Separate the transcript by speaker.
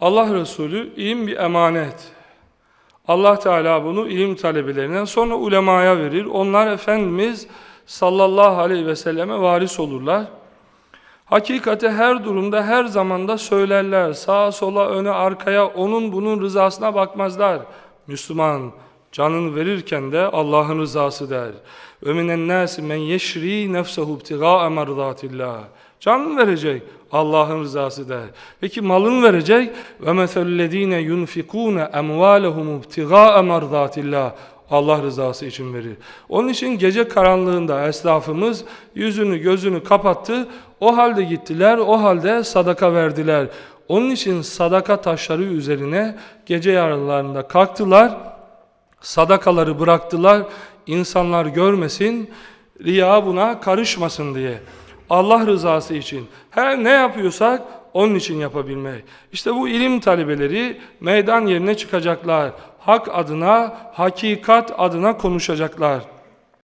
Speaker 1: Allah Resulü ilim bir emanet. Allah Teala bunu ilim talebelerinden sonra ulemaya verir. Onlar Efendimiz sallallahu aleyhi ve selleme varis olurlar. Hakikati her durumda her zamanda söylerler. Sağa sola öne arkaya onun bunun rızasına bakmazlar. Müslüman canını verirken de Allah'ın rızası der. Öminen nasi men yeşri nefsehu ibtiga emrdatillah. Canını verecek. Allah'ın rızası der. Peki malını verecek. Ve mesellezine yunfikune emvalehum ibtigaa merzatillah. Allah rızası için verir. Onun için gece karanlığında esnafımız yüzünü gözünü kapattı. O halde gittiler, o halde sadaka verdiler. Onun için sadaka taşları üzerine gece yarılarında kalktılar. Sadakaları bıraktılar. İnsanlar görmesin, riya buna karışmasın diye. Allah rızası için her ne yapıyorsak onun için yapabilmek. İşte bu ilim talebeleri meydan yerine çıkacaklar. Hak adına, hakikat adına konuşacaklar.